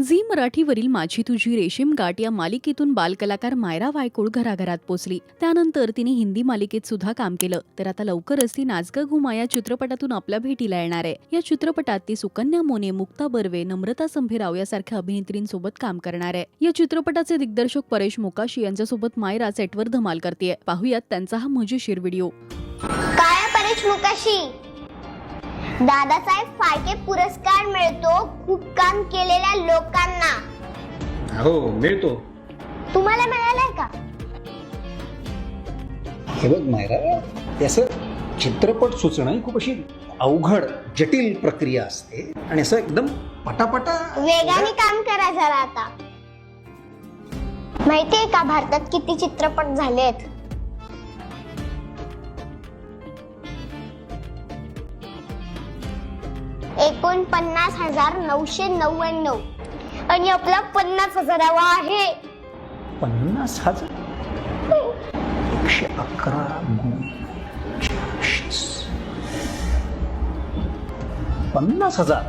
Zee मराठीवरील माझी तुझी रेशीम गाठ या मालिकेतून बालकलाकार मायरा वायकोळ घराघरात पोचली. त्यानंतर तिने हिंदी मालिकेत सुद्धा काम केलं. तर आता लवकरच ती नाचगा घुमा या चित्रपटातून आपल्या भेटीला येणार आहे. या चित्रपटात ती सुकन्या मोने मुक्ता बर्वे नम्रता संभेराव यासारख्या अभिनेत्रींसोबत काम करणार आहे. या चित्रपटाचे दिग्दर्शक परेश मोकाशी यांच्यासोबत मायरा सेटवर धमाल करते पाहुयात त्यांचा हा मजेशीर व्हिडिओ. काय परेश मुकाशी? दादासाहेब फाळके पुरस्कार मिळतो खूप काम केलेल्या लोकांना. हो मिळतो. तुम्हाला मिळालाय का? हे बघ मायरा ते असं चित्रपट सुचणं ही खूप अशी अवघड जटिल प्रक्रिया असते आणि असं एकदम पटापटा वेगाने काम करा जरा आता. माहितीये का भारतात किती चित्रपट झालेत? एकोणपन्नास हजार नऊशे नव्याण्णव. आणि आपला पन्नास हजारावा आहे. पन्नास हजार? एकशे अकरा. पन्नास हजार.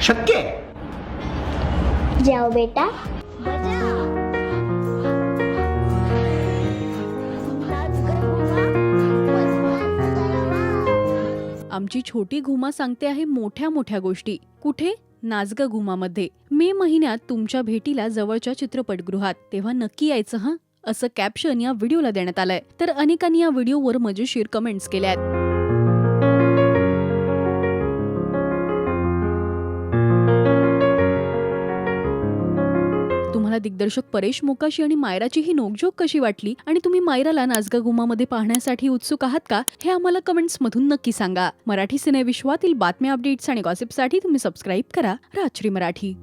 शक्य जाओ बेटा. आमची छोटी घुमा सांगते आहे मोठ्या मोठ्या गोष्टी. कुठे? नाजगा घुमामध्ये. मे महिन्यात तुमच्या भेटीला जवळच्या चित्रपटगृहात. तेव्हा नक्की यायचं हं? असं कॅप्शन या व्हिडिओला देण्यात आलंय. तर अनेकांनी या व्हिडिओवर मजेशीर कमेंट्स केल्या आहेत तुम्हाला दिग्दर्शक परेश मोकाशी आणि मायराची ही नोकझोक कशी वाटली? आणि तुम्ही मायराला नाजगा गुमामध्ये पाहण्यासाठी उत्सुक आहात का? हे आम्हाला कमेंट्स मधून नक्की सांगा. मराठी सिनेविश्वातील बातम्या अपडेट्स आणि गॉसिपसाठी तुम्ही सबस्क्राईब करा. राजश्री मराठी.